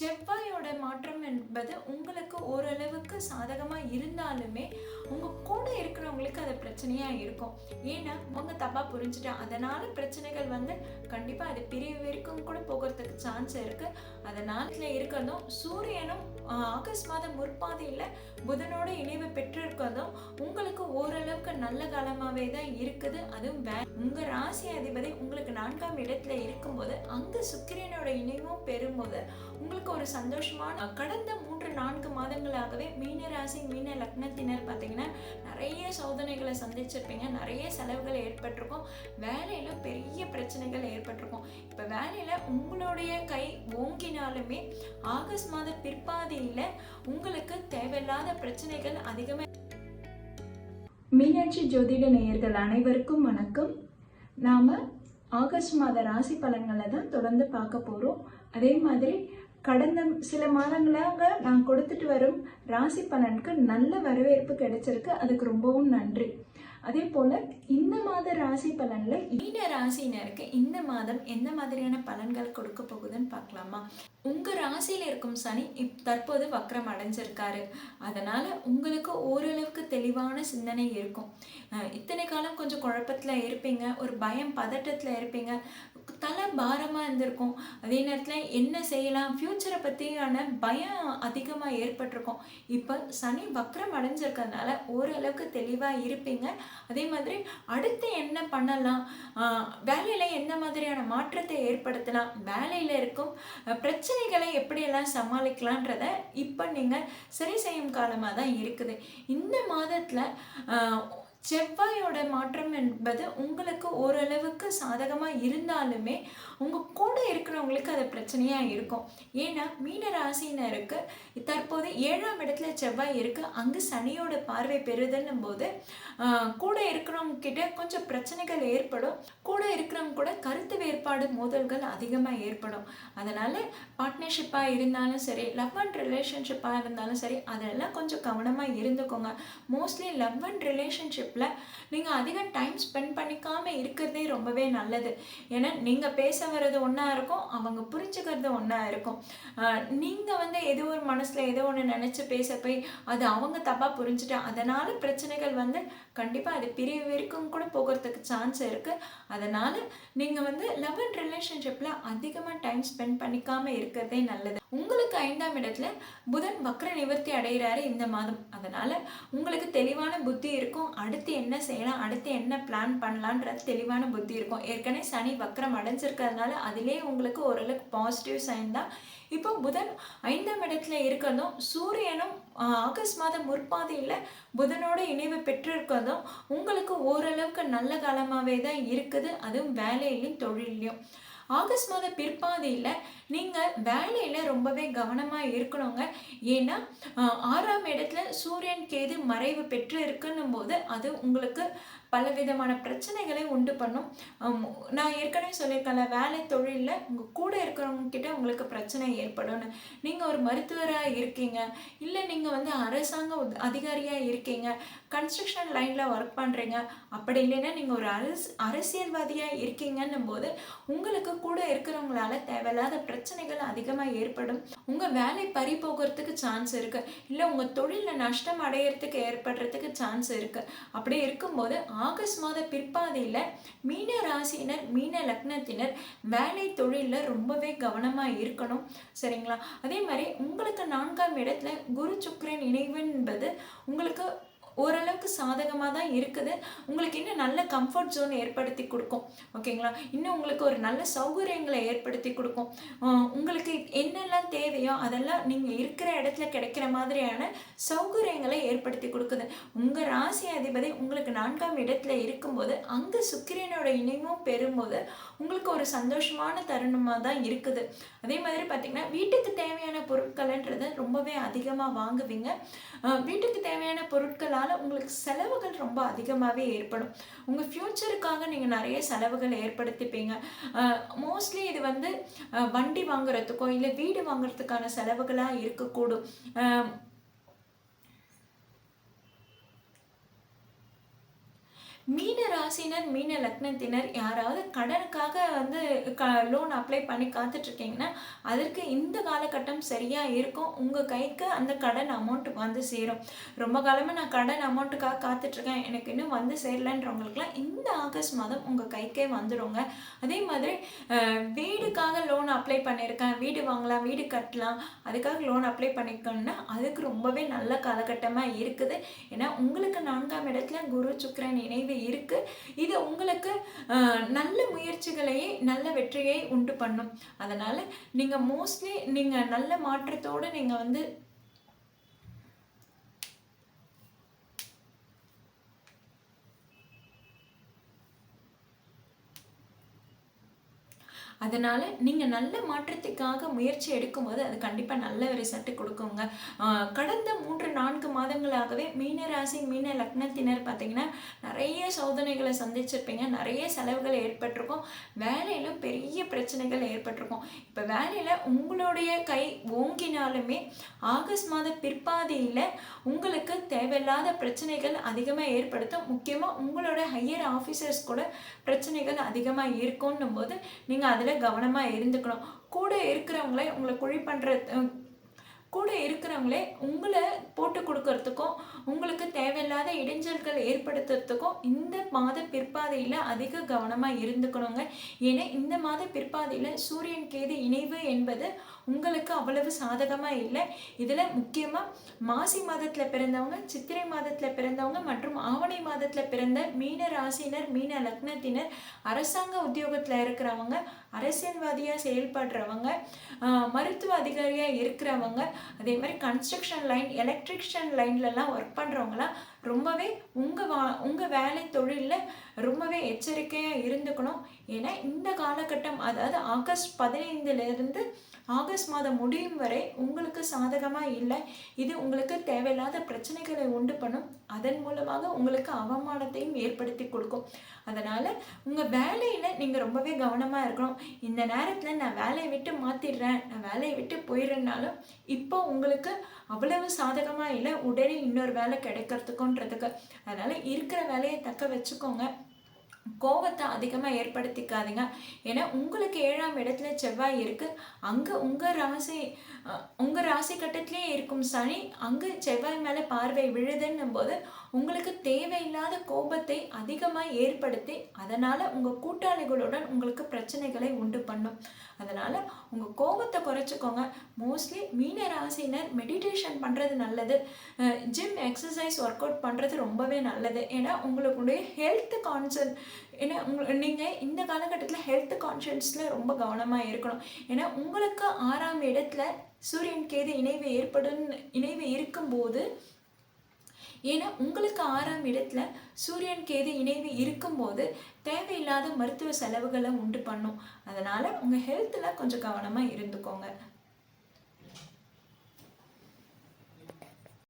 செவ்வாயோட மாற்றம் என்பது உங்களுக்கு ஓரளவுக்கு சாதகமாக இருந்தாலுமே உங்கள் கூட இருக்கிறவங்களுக்கு அது பிரச்சனையாக இருக்கும். ஏன்னா அவங்க தப்பாக புரிஞ்சுட்டா அதனால் பிரச்சனைகள் வந்து கண்டிப்பாக அது பிரிவு வரைக்கும் கூட போகிறதுக்கு சான்ஸ் இருக்குது அதனால் இதில் இருக்கிறதும் சூரியனும் ஆகஸ்ட் மாதம் முற்பாதையில் புதனோட இணைவு பெற்றிருக்கிறதும் உங்களுக்கு ஓரளவுக்கு நல்ல காலமாகவே தான் இருக்குது. அதுவும் வே உங்கள் ராசி அதிபதி உங்களுக்கு நான்காம் இடத்துல இருக்கும்போது அங்கே சுக்கிரனோட இணைவும் பெறும்போது உங்களுக்கு ஒரு சந்தோஷமான கடந்த மூன்று நான்கு மாதங்களாகவே மீன ராசி மீன லக்னத்தினர் பார்த்தீங்கன்னா நிறைய சோதனைகளை சந்திச்சிருப்பீங்க. நிறைய செலவுகள் ஏற்பட்டிருக்கும். வேலையில் பெரிய பிரச்சனைகள் ஏற்பட்டிருக்கும். இப்போ வேலையில் உங்களுடைய கை ஓங்கினாலுமே ஆகஸ்ட் மாத பிற்பாதையில் உங்களுக்கு தேவையில்லாத பிரச்சனைகள் அதிகமாக மீனாட்சி ஜோதிட நேயர்கள் அனைவருக்கும் வணக்கம். நாம் ஆகஸ்ட் மாத ராசி பலன்களை தான் தொடர்ந்து பார்க்க போகிறோம் அதே மாதிரி கடந்த சில மாதங்களாக நான் கொடுத்துட்டு வரும் ராசி பலனுக்கு நல்ல வரவேற்பு கிடைச்சிருக்கு. அதுக்கு ரொம்பவும் நன்றி. அதே போல இந்த மாத ராசி பலன்ல மீன ராசினருக்கு இந்த மாதம் எந்த மாதிரியான பலன்கள் கொடுக்க போகுதுன்னு பார்க்கலாமா? உங்க ராசியில இருக்கும் சனி இப் தற்போது வக்ரம் அடைஞ்சிருக்காரு. அதனால உங்களுக்கு ஓரளவுக்கு தெளிவான சிந்தனை இருக்கும். இத்தனை காலம் கொஞ்சம் குழப்பத்துல இருப்பீங்க. ஒரு பயம் பதட்டத்துல இருப்பீங்க. தலை பாரமாக இருந்திருக்கும். அதே நேரத்தில் என்ன செய்யலாம்? ஃப்யூச்சரை பற்றியான பயம் அதிகமாக ஏற்பட்டிருக்கும். இப்போ சனி வக்ரம் அடைஞ்சிருக்கிறதுனால ஓரளவுக்கு தெளிவாக இருப்பீங்க. அதே மாதிரி அடுத்து என்ன பண்ணலாம்? வேலையில் எந்த மாதிரியான மாற்றத்தை ஏற்படுத்தலாம்? வேலையில் இருக்கும் பிரச்சனைகளை எப்படியெல்லாம் சமாளிக்கலான்றத இப்போ நீங்கள் சரி செய்யும் காலமாக தான் இருக்குது. இந்த மாதத்தில் செவ்வாயோட மாற்றம் என்பது உங்களுக்கு ஓரளவுக்கு சாதகமாக இருந்தாலுமே உங்கள் கூட இருக்கிறவங்களுக்கு அது பிரச்சனையாக இருக்கும். ஏன்னா மீன ராசினருக்கு தற்போது ஏழாம் இடத்துல செவ்வாய் இருக்குது அங்கு சனியோட பார்வை பெறுதுன்னும் போது கூட இருக்கிறவங்க கிட்ட கொஞ்சம் பிரச்சனைகள் ஏற்படும். கூட இருக்கிறவங்க கூட கருத்து வேறுபாடு மோதல்கள் அதிகமாக ஏற்படும். அதனால் பார்ட்னர்ஷிப்பாக இருந்தாலும் சரி லவ் அண்ட் ரிலேஷன்ஷிப்பாக இருந்தாலும் சரி அதெல்லாம் கொஞ்சம் கவனமாக இருந்துக்கோங்க. மோஸ்ட்லி லவ் அண்ட் ரிலேஷன்ஷிப் ரிலேஷன்ஷிப்பில் நீங்கள் அதிகம் டைம் ஸ்பெண்ட் பண்ணிக்காமல் இருக்கிறதே ரொம்பவே நல்லது. ஏன்னா நீங்கள் பேச வர்றது ஒன்றா இருக்கும் அவங்க புரிஞ்சுக்கிறது ஒன்றா இருக்கும். நீங்கள் வந்து ஏதோ ஒரு மனசில் ஏதோ ஒன்று நினச்சி பேச போய் அது அவங்க தப்பாக புரிஞ்சுட்டு அதனால் பிரச்சனைகள் வந்து கண்டிப்பாக அது பிரிவு வரைக்கும் கூட போகிறதுக்கு சான்ஸ் இருக்குது அதனால் நீங்கள் வந்து லவ் அண்ட் ரிலேஷன்ஷிப்பில் அதிகமாக டைம் ஸ்பெண்ட் பண்ணிக்காமல் இருக்கிறதே நல்லது. உங்களுக்கு ஐந்தாம் இடத்துல புதன் வக்ர நிவர்த்தி அடைகிறாரு இந்த மாதம். அதனால் உங்களுக்கு தெளிவான புத்தி இருக்கும். அடுத்து என்ன செய்யலாம்? அடுத்து என்ன பிளான் பண்ணலான்ற தெளிவான புத்தி இருக்கும். ஏற்கனவே சனி வக்ரம் அடைஞ்சிருக்கிறதுனால அதிலே உங்களுக்கு ஓரளவுக்கு பாசிட்டிவ் சைன் தான். இப்போ புதன் ஐந்தாம் இடத்துல இருக்கிறதும் சூரியனும் ஆகஸ்ட் மாதம் முற்பாதையில் புதனோட இணைவு பெற்றிருக்கிறதும் உங்களுக்கு ஓரளவுக்கு நல்ல காலமாகவே தான் இருக்குது. அதுவும் வேலையிலையும் தொழிலையும். ஆகஸ்ட் மாத பிற்பாதையில் நீங்கள் வேலையில் ரொம்பவே கவனமாக இருக்கணுங்க. ஏன்னா ஆறாம் இடத்துல சூரியன் கேது மறைவு பெற்று இருக்குன்னும் போது அது உங்களுக்கு பலவிதமான பிரச்சனைகளை உண்டு பண்ணும். நான் ஏற்கனவே சொல்லியிருக்கேன்ல வேலை தொழிலில் உங்கள் கூட இருக்கிறவங்க கிட்ட உங்களுக்கு பிரச்சனை ஏற்படும்னு. நீங்கள் ஒரு மருத்துவராக இருக்கீங்க. இல்லை நீங்கள் வந்து அரசாங்க அதிகாரியாக இருக்கீங்க. கன்ஸ்ட்ரக்ஷன் லைனில் ஒர்க் பண்ணுறீங்க அப்படி இல்லைன்னா நீங்கள் ஒரு அரசு அரசியல்வாதியாக இருக்கீங்கன்னும் போது உங்களுக்கு கூட இருக்கிறவங்களால தேவையில்லாத பிரச்சனைகள் அதிகமாக ஏற்படும். உங்கள் வேலை பறி போகிறதுக்கு சான்ஸ் இருக்குது இல்லை உங்கள் தொழிலில் நஷ்டம் அடையிறதுக்கு ஏற்படுறதுக்கு சான்ஸ் இருக்குது அப்படி இருக்கும்போது ஆகஸ்ட் மாத பிற்பாதையில் மீன ராசியினர் மீன லக்னத்தினர் வேலை தொழிலில் ரொம்பவே கவனமாக இருக்கணும். சரிங்களா? அதே மாதிரி உங்களுக்கு நான்காம் இடத்துல குரு சுக்கரன் இணைவு என்பது உங்களுக்கு ஓரளவுக்கு சாதகமாக தான் இருக்குது. உங்களுக்கு இன்னும் நல்ல கம்ஃபர்ட் ஜோன் ஏற்படுத்தி கொடுக்கும். ஓகேங்களா இன்னும் உங்களுக்கு ஒரு நல்ல சௌகரியங்களை ஏற்படுத்தி கொடுக்கும். உங்களுக்கு என்னெல்லாம் தேவையோ அதெல்லாம் நீங்கள் இருக்கிற இடத்துல கிடைக்கிற மாதிரியான சௌகரியங்களை ஏற்படுத்தி கொடுக்குது. உங்கள் ராசி அதிபதி உங்களுக்கு நான்காம் இடத்துல இருக்கும்போது அங்கே சுக்கிரனோட இணைவும் பெறும்போது உங்களுக்கு ஒரு சந்தோஷமான தருணமாக தான் இருக்குது. அதே மாதிரி பார்த்திங்கன்னா வீட்டுக்கு தேவையான பொருட்கள்ன்றது ரொம்பவே அதிகமாக வாங்குவீங்க. வீட்டுக்கு தேவையான பொருட்களால் உங்களுக்கு செலவுகள் ரொம்ப அதிகமாகவே ஏற்படும். உங்கள் ஃப்யூச்சருக்காக நீங்கள் நிறைய செலவுகள் ஏற்படுத்திப்பீங்க. மோஸ்ட்லி இது வந்து வண்டி வாங்குறதுக்கோ இல்லை வீடு வாங்குறதுக்கான செலவுகளாக இருக்கக்கூடும். மீன ராசினர் மீன லக்னத்தினர் யாராவது கடனுக்காக வந்து க லோன் அப்ளை பண்ணி காத்துட்ருக்கீங்கன்னா அதற்கு இந்த காலகட்டம் சரியாக இருக்கும். உங்கள் கைக்கு அந்த கடன் அமௌண்ட் வந்து சேரும். ரொம்ப காலமாக நான் கடன் அமௌண்ட்டுக்காக காத்துட்ருக்கேன். எனக்கு இன்னும் வந்து சேரலன்றவங்களுக்குலாம் இந்த ஆகஸ்ட் மாதம் உங்கள் கைக்கே வந்துடுங்க அதே மாதிரி வீடுக்காக லோன் அப்ளை பண்ணியிருக்கேன். வீடு வாங்கலாம் வீடு கட்டலாம். அதுக்காக லோன் அப்ளை பண்ணிக்கணும்னா அதுக்கு ரொம்பவே நல்ல காலகட்டமாக இருக்குது. ஏன்னா உங்களுக்கு நான்காம் இடத்துல குரு சுக்கரன் இணைவு இருக்கு. இது உங்களுக்கு நல்ல முயற்சிகளையே நல்ல வெற்றியை உண்டு பண்ணும். அதனால நீங்க மோஸ்ட்லி நீங்க நல்ல மாற்றத்தோடு நீங்க வந்து அதனால் நீங்கள் நல்ல மாற்றத்துக்காக முயற்சி எடுக்கும்போது அது கண்டிப்பாக நல்ல ரிசல்ட் கொடுக்குங்க. கடந்த மூன்று நான்கு மாதங்களாகவே மீன ராசி மீன லக்னத்தினர் பார்த்தீங்கன்னா நிறைய சோதனைகளை சந்திச்சிருப்பீங்க. நிறைய செலவுகள் ஏற்பட்டிருக்கும். வேலையிலும் பெரிய பிரச்சனைகள் ஏற்பட்டிருக்கும். இப்போ வேலையில் உங்களுடைய கை ஓங்கினாலுமே ஆகஸ்ட் மாத பிற்பாதியில் உங்களுக்கு தேவையில்லாத பிரச்சனைகள் அதிகமாக ஏற்படுத்தும். முக்கியமாக உங்களோட ஹையர் ஆஃபீஸர்ஸ் கூட பிரச்சனைகள் அதிகமாக இருக்கும்னும் போது நீங்கள் அதில் கவனமாக இருந்துக்கணும். கூட இருக்கிறவங்களே உங்களை குழி பண்ணுற கூட இருக்கிறவங்களே உங்களை போட்டு கொடுக்கறதுக்கும் உங்களுக்கு தேவையில்லாத இடைஞ்சல்கள் ஏற்படுத்துறதுக்கும் இந்த மாத பிற்பாதையில் அதிக கவனமாக இருந்துக்கணுங்க. ஏன்னா இந்த மாத பிற்பாதையில் சூரியன் கேது இணைவு என்பது உங்களுக்கு அவ்வளவு சாதகமாக இல்லை. இதில் முக்கியமாக மாசி மாதத்தில் பிறந்தவங்க சித்திரை மாதத்தில் பிறந்தவங்க மற்றும் ஆவணி மாதத்தில் பிறந்த மீன ராசினர் மீன லக்னத்தினர் அரசாங்க உத்தியோகத்தில் இருக்கிறவங்க அரசியல்வாதியாக செயல்படுறவங்க மருத்துவ அதிகாரியாக இருக்கிறவங்க அதே மாதிரி கன்ஸ்ட்ரக்ஷன் லைன் எலக்ட்ரிஷியன் லைன்லலாம் ஒர்க் பண்ணுறவங்களாம் ரொம்பவே உங்கள் வா உங்கள் வேலை தொழிலில் ரொம்பவே எச்சரிக்கையாக இருந்துக்கணும். ஏன்னா இந்த காலகட்டம் அதாவது ஆகஸ்ட் பதினைந்துலேருந்து ஆகஸ்ட் மாதம் முடியும் வரை உங்களுக்கு சாதகமாக இல்லை. இது உங்களுக்கு தேவையில்லாத பிரச்சனைகளை உண்டு பண்ணும். அதன் மூலமாக உங்களுக்கு அவமானத்தையும் ஏற்படுத்தி கொடுக்கும். அதனால் உங்கள் வேலையில் நீங்கள் ரொம்பவே கவனமாக இருக்கணும். இந்த நேரத்தில் நான் வேலையை விட்டு மாற்றிடுறேன் நான் வேலையை விட்டு போயிடுறேன்னாலும் இப்போ உங்களுக்கு அவ்வளவு சாதகமாக இல்லை. உடனே இன்னொரு வேலை கிடைக்கிறதுக்குன்றதுக்கு. அதனால் இருக்கிற வேலையை தக்க வச்சுக்கோங்க. கோபத்தை அதிகமாக ஏற்படுத்திக்காதீங்க. ஏன்னா உங்களுக்கு ஏழாம் இடத்துல செவ்வாய் இருக்குது அங்கே உங்கள் ராசி உங்கள் ராசி கட்டத்திலே இருக்கும் சனி அங்கே செவ்வாய் மேலே பார்வை விழுதுன்னும் போது உங்களுக்கு தேவையில்லாத கோபத்தை அதிகமாக ஏற்படுத்தி அதனால் உங்கள் கூட்டாளிகளுடன் உங்களுக்கு பிரச்சனைகளை உண்டு பண்ணும். அதனால் உங்கள் கோபத்தை குறைச்சிக்கோங்க. மோஸ்ட்லி மீன ராசினர் மெடிடேஷன் பண்ணுறது நல்லது. ஜிம் எக்ஸசைஸ் ஒர்க் அவுட் பண்ணுறது ரொம்பவே நல்லது. ஏன்னா உங்களுடைய ஹெல்த் கான்சர்ன் ஏன்னா உங்க நீங்கள் இந்த காலகட்டத்தில் ஹெல்த் கான்ஷியன்ஸில் ரொம்ப கவனமாக இருக்கணும். ஏன்னா உங்களுக்கு ஆறாம் இடத்துல சூரியன் கேது இணைவு ஏற்படும் இணைவு இருக்கும்போது ஏன்னா உங்களுக்கு ஆறாம் இடத்துல சூரியன் கேது இணைவு இருக்கும்போது தேவையில்லாத மருத்துவ செலவுகளை உண்டு பண்ணும். அதனால் உங்கள் ஹெல்த்தில் கொஞ்சம் கவனமாக இருந்துக்கோங்க.